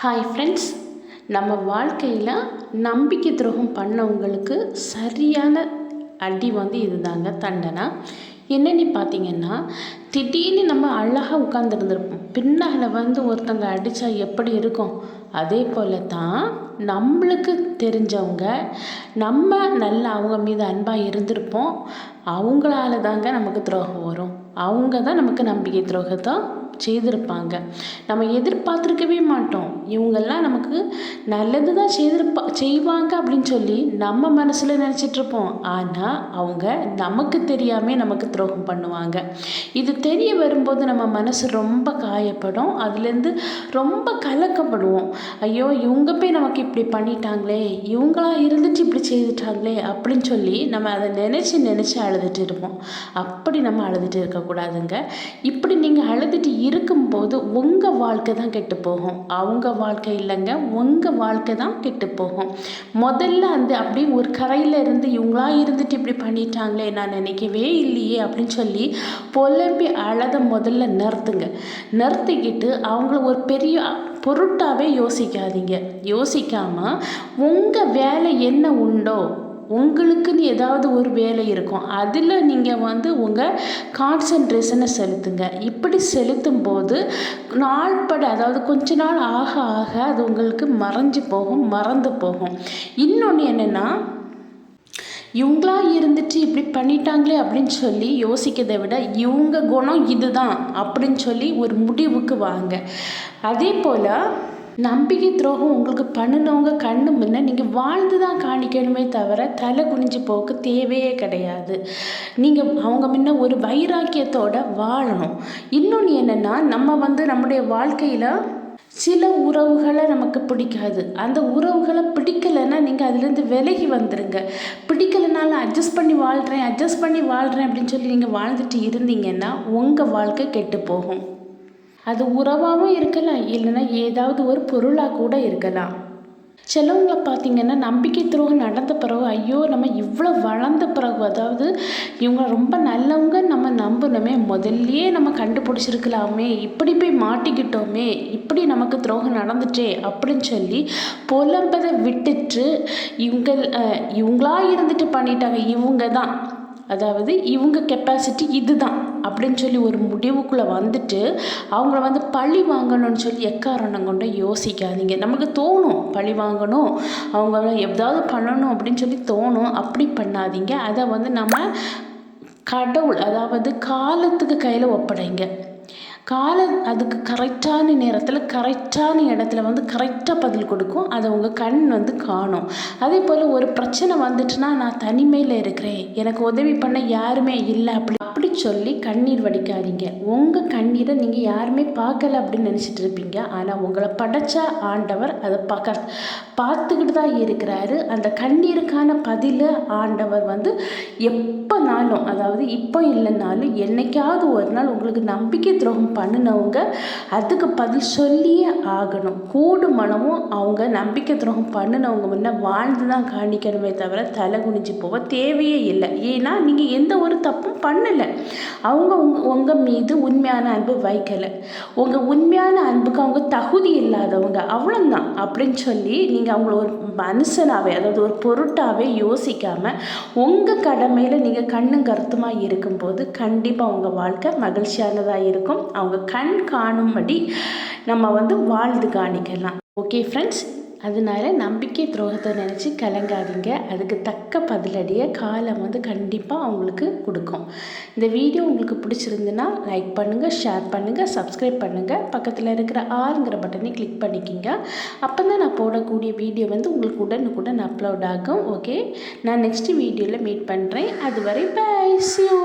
Hi friends நம்ம வாழ்க்கையில் நம்பிக்கை துரோகம் பண்ணவங்களுக்கு சரியான அடி வந்து இதுதாங்க தண்டனை. என்னன்னு பார்த்தீங்கன்னா திடீர்னு நம்ம அழகாக உட்காந்துருந்துருப்போம் பின்னால் வந்து ஒருத்தங்க அடித்தா எப்படி இருக்கும்? அதே போல் தான் நம்மளுக்கு தெரிஞ்சவங்க நம்ம நல்ல அவங்க மீது அன்பாக இருந்திருப்போம். அவங்களால தாங்க நமக்கு துரோகம் வரும். அவங்க தான் நமக்கு நம்பிக்கை துரோகத்தை செய்திருப்பாங்க. நம்ம எதிர்பார்த்துருக்கவே மாட்டோம். இவங்கெல்லாம் நமக்கு நல்லது தான் செய்திருப்பா செய்வாங்க அப்படின்னு சொல்லி நம்ம மனசில் நினச்சிட்ருப்போம் ஆனால் அவங்க நமக்கு தெரியாமல் நமக்கு துரோகம் பண்ணுவாங்க. இது தெரிய வரும்போது நம்ம மனசு ரொம்ப காயப்படும். அதுலேருந்து ரொம்ப கலக்கப்படுவோம். ஐயோ இவங்க போய் நமக்கு இப்படி பண்ணிட்டாங்களே இவங்களா இருந்துட்டு இப்படி செய்துட்டாங்களே அப்படின்னு சொல்லி நம்ம அதை நினச்சி நினச்சி அழுதுட்டு இருப்போம். அப்படி நம்ம அழுதுட்டு இருக்கக்கூடாதுங்க. இப்படி நீங்கள் அழுதுட்டு இருக்கும்போது உங்கள் வாழ்க்கை தான் கெட்டு போகும். அவங்க வாழ்க்கை இல்லைங்க உங்கள் வாழ்க்கை தான் கெட்டு போகும். முதல்ல அந்த அப்படி ஒரு கரையில் இருந்து இவங்களா இருந்துட்டு இப்படி பண்ணிட்டாங்களே நான் நினைக்கவே இல்லையே அப்படின்னு சொல்லி புலம்பி அழத முதல்ல நிறுத்துங்க. நிறுத்திக்கிட்டு அவங்கள ஒரு பெரிய பொருட்டாகவே யோசிக்காதீங்க. யோசிக்காமல் உங்கள் வேலை என்ன உண்டோ உங்களுக்குன்னு ஏதாவது ஒரு வேலை இருக்கும். அதில் நீங்கள் வந்து உங்கள் கான்சன்ட்ரேஷனை செலுத்துங்க. இப்படி செலுத்தும் போது நாள்பட அதாவது கொஞ்ச நாள் ஆக ஆக அது உங்களுக்கு மறைஞ்சு போகும் மறந்து போகும். இன்னொன்று என்னென்னா இவங்களா இருந்துட்டு இப்படி பண்ணிட்டாங்களே அப்படின்னு சொல்லி யோசிக்கிறதை விட இவங்க குணம் இதுதான் அப்படின்னு சொல்லி ஒரு முடிவுக்கு வாங்க. அதே போல் நம்பிக்கை துரோகம் உங்களுக்கு பண்ணினவங்க கண்ணு முன்ன நீங்கள் வாழ்ந்து தான் காணிக்கணுமே தவிர தலை குனிஞ்சு போக்கு தேவையே கிடையாது. நீங்கள் அவங்க முன்ன ஒரு வைராக்கியத்தோட வாழணும். இன்னொன்று என்னென்னா நம்ம வந்து நம்முடைய வாழ்க்கையில் சில உறவுகளை நமக்கு பிடிக்காது. அந்த உறவுகளை பிடிக்கலைன்னா நீங்கள் அதுலேருந்து விலகி வந்துடுங்க பிடிக்கலைனாலும் அட்ஜஸ்ட் பண்ணி வாழ்கிறேன் அட்ஜஸ்ட் பண்ணி வாழ்கிறேன் அப்படின்னு சொல்லி நீங்கள் வாழ்ந்துட்டு இருந்தீங்கன்னா உங்கள் வாழ்க்கை கெட்டு போகும். அது உறவாகவும் இருக்கலாம் இல்லைன்னா ஏதாவது ஒரு பொருளாக கூட இருக்கலாம். சிலவங்களை பார்த்தீங்கன்னா நம்பிக்கை துரோகம் நடந்த பிறகு ஐயோ நம்ம இவ்வளோ வளர்ந்த பிறகு அதாவது இவங்க ரொம்ப நல்லவங்க நம்ம நம்பணுமே முதல்லையே நம்ம கண்டுபிடிச்சிருக்கலாமே இப்படி போய் மாட்டிக்கிட்டோமே இப்படி நமக்கு துரோகம் நடந்துட்டே அப்படின்னு சொல்லி புலம்பதை விட்டுட்டு இவங்க இவங்களா இருந்துட்டு பண்ணிட்டாங்க இவங்க தான் அதாவது இவங்க கெப்பாசிட்டி இதுதான். அப்படின்னு சொல்லி ஒரு முடிவுக்குள்ளே வந்துட்டு அவங்கள வந்து பழி வாங்கணும்னு சொல்லி எக்காரணம் கொண்டு யோசிக்காதீங்க. நமக்கு தோணும் பழி வாங்கணும் அவங்க எதாவது பண்ணணும் அப்படின்னு சொல்லி தோணும். அப்படி பண்ணாதீங்க. அதை வந்து நம்ம கடவுள் அதாவது காலத்துக்கு கையில் ஒப்படைங்க. கால அதுக்கு கரெக்டான நேரத்தில் கரெக்டான இடத்துல வந்து கரெக்டாக பதில் கொடுக்கும். அதை உங்கள் கண் வந்து காணும். அதே போல் ஒரு பிரச்சனை வந்துட்டுனா நான் தனிமையில் இருக்கிறேன். எனக்கு உதவி பண்ண யாருமே இல்லை அப்படி அப்படி சொல்லி கண்ணீர் வடிக்காதீங்க. உங்கள் கண்ணீரை நீங்கள் யாருமே பார்க்கல அப்படின்னு நினச்சிட்டு இருப்பீங்க. ஆனால் உங்களை படைச்ச ஆண்டவர் அதை பார்க்க பார்த்துக்கிட்டு தான் இருக்கிறாரு. அந்த கண்ணீருக்கான பதில் ஆண்டவர் வந்து எப்போனாலும் அதாவது இப்போ இல்லைனாலும் என்னைக்காவது ஒரு நாள் உங்களுக்கு நம்பிக்கை துரோகம் பண்ணினவங்க அதுக்கு பதில் சொல்லியே ஆகணும். கூடு மனமும் அவங்க நம்பிக்கை துரோகம் பண்ணினவங்க முன்ன வாழ்ந்து தான் காணிக்கணுமே தவிர தலை குனிஞ்சு போக தேவையே இல்லை. ஏன்னா நீங்கள் எந்த ஒரு தப்பும் பண்ணலை. அவங்க உங் உங்கள் மீது உண்மையான அன்பு வைக்கலை. உங்கள் உண்மையான அன்புக்கு அவங்க தகுதி இல்லாதவங்க. அவ்வளோந்தான் அப்படின்னு சொல்லி நீங்கள் அவங்கள ஒரு மனுஷனாகவே அதாவது ஒரு பொருட்டாகவே யோசிக்காமல் உங்கள் கடமையில் நீங்கள் கண்ணும் கருத்துமாக இருக்கும்போது கண்டிப்பாக உங்கள் வாழ்க்கை மகிழ்ச்சியானதாக இருக்கும். அவங்க கண் காணும்படி நம்ம வந்து வாழ்ந்து காணிக்கலாம். ஓகே ஃப்ரெண்ட்ஸ் அதனால நம்பிக்கை துரோகத்தை நினச்சி கலங்காதீங்க. அதுக்கு தக்க பதிலடியை காலம் வந்து கண்டிப்பாக அவங்களுக்கு கொடுக்கும். இந்த வீடியோ உங்களுக்கு பிடிச்சிருந்துன்னா லைக் பண்ணுங்கள் ஷேர் பண்ணுங்கள் சப்ஸ்கிரைப் பண்ணுங்கள் பக்கத்தில் இருக்கிற ஆறுங்கிற பட்டனை கிளிக் பண்ணிக்கிங்க. அப்போ தான் நான் போடக்கூடிய வீடியோ வந்து உங்களுக்கு உடனுக்குடன் அப்லோட் ஆகும். ஓகே நான் நெக்ஸ்ட் வீடியோவில் மீட் பண்ணுறேன் அதுவரை பை சியூ